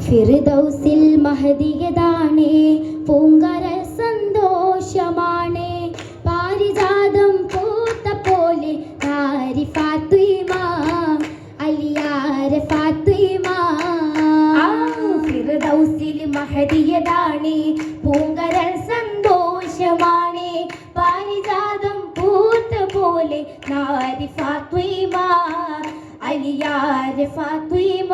ഫിർദൗസിൽ മഹദിയതാണേ പൂങ്കര സന്തോഷമാണേ. പാരിജാതം പൂത്ത പോലെ താരി ഫാത്തിമ അലിയാര ഫാത്തിമ. ഫിർദൗസിൽ മഹദിയതാണ് പൂങ്കര സന്തോഷമാണേ. പാരിജാതം പൂത്ത പോലെ നാരി ഫാത്തിമ അലിയാര ഫാത്വീമ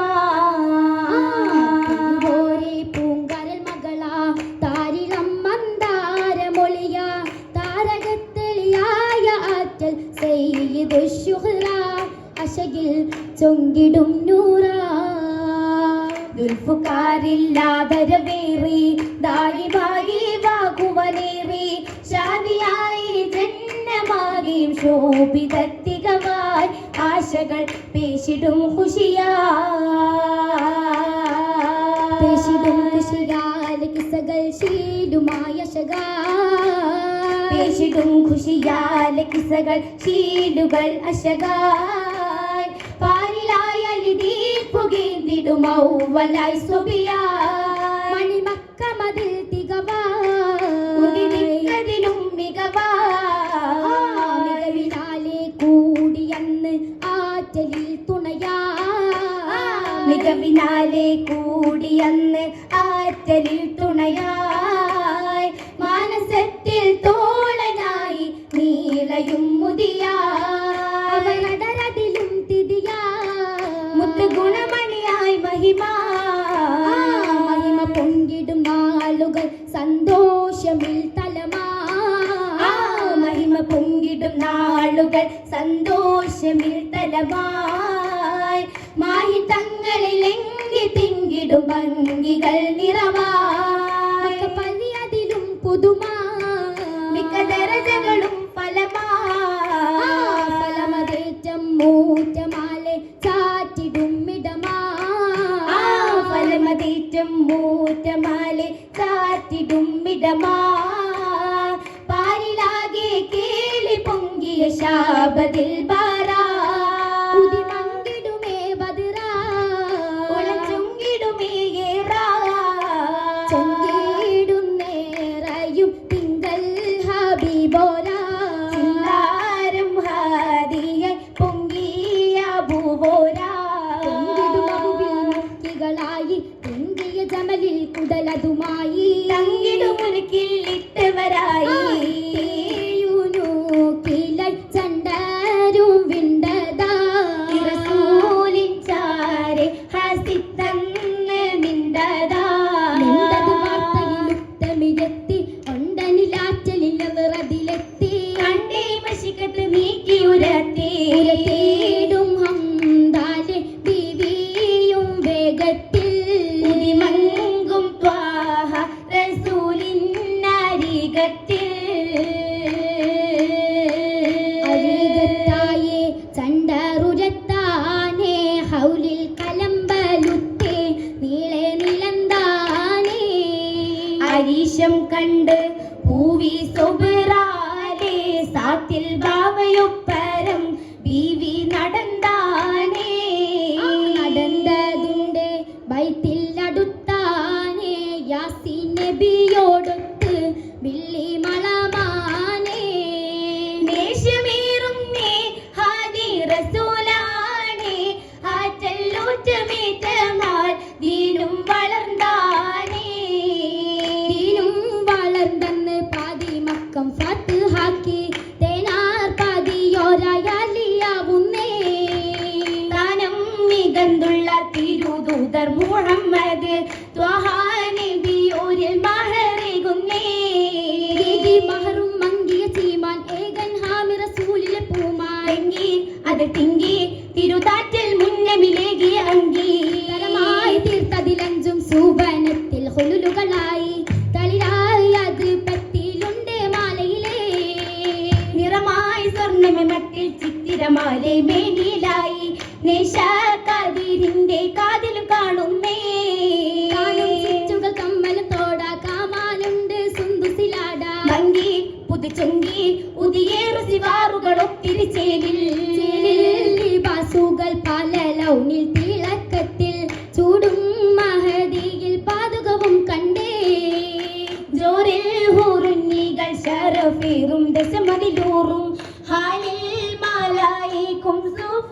താരകത്തെളിയായ ആറ്റൽ സെയ്ത് ശുഹ്റ അശകിൽ ചൊങ്കിടും നൂറ. ദുൽഫുകാരില്ലാതരവേറി ദാരിമായി വാകുവനേറി ശാദിയായി ജന്മമാകിയും ശോഭിതത്തികമായി ആശകൾ പേശിടും ഖുഷിയാ പേശിടും ഖുഷിയാൽ കിസകൾ ശീലുമായ ശകാ പേശിടും ഖുഷിയാലെ കിസകൾ ശീലുകൾ അശകായ് പാലിലായ ലിതി പുകേന്തിടും ഔവലായി സ്വബിയായ് മണിമക്ക മതിൽ തികവാ ഉദിനിക്കതിലും മികവാ മികവിനാലെ കൂടിയന്ന് ആറ്റലിൽ തുണയാ മികവിനാലെ കൂടിയന്ന് ആറ്റലിൽ തുണയാ മാനസത്തിൽ സന്തോഷമിൽ തലമാ. മഹിമ പൊങ്കിടും നാളുകൾ സന്തോഷമിൽ തലമായി. മായി തങ്ങളിലെങ്കി തിങ്കിടും ഭംഗികൾ നിറവാ പലി അതിലും പുതുമാ. മിക്ക ദരജകളും ജമലിൽ കുടലതുമായി അരികത്തായേ ചണ്ടറുരത്താനേ ഹൗലിൽ കലമ്പലുത്തേ നീളെ നിലന്താനേ. അരീശം കണ്ട് പൂവി സൊബറാലെ ചിത്തിരമാലെ മേനിലായി നേശാതിരിന്റെ കാതിലും കാണുന്നേ. കാണും ചുറ്റുകൾ കമ്മലും തോട കാമാലുണ്ട് സുന്ദുസിലാട. ഭംഗി പുതുചൊങ്കി ഉദിയേറു സിവാറുകൾ ഒത്തിരി ചേലിൽ പല ലൗനിൽ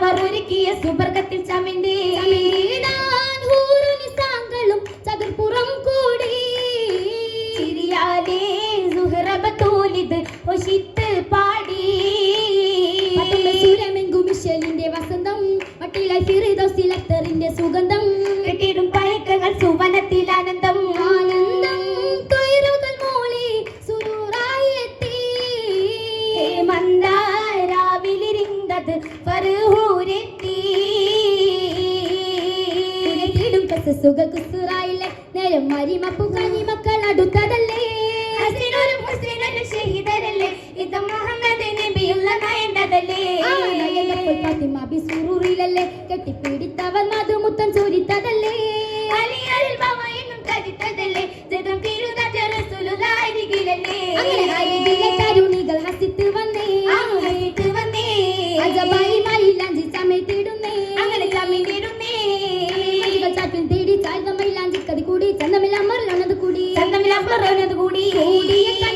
അവർ ഒരുക്കിയ സുബർക്കത്തിൽ ചമിന്റെ സാങ്കളും ചതുർപ്പുറം കൂടി. ചിരിയാലേ സുഹറബത്തോലിത് ഒശിത്ത് പാടി. സൂര്യമെങ്കുമിഷലിന്റെ വസന്തം മട്ടിലെ ഫിറിദോസിലത്തറിന്റെ സുഗന്ധം. കുസുക കുസുറായില്ല മരിമപ്പു കനി മക്കൾ അടുത്തതല്ലേ കെട്ടിപ്പിടിത്തവർ മധുമുത്തം ചൊരിത്തതല്ലേ. കൂടി കൂടിയ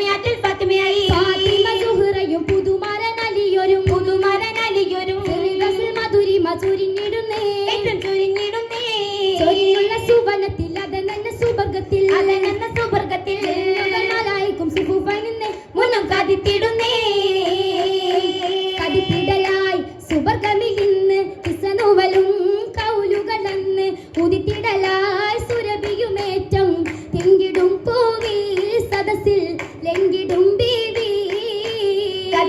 তুমি এত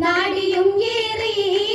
നാടിയും ഏറിയേ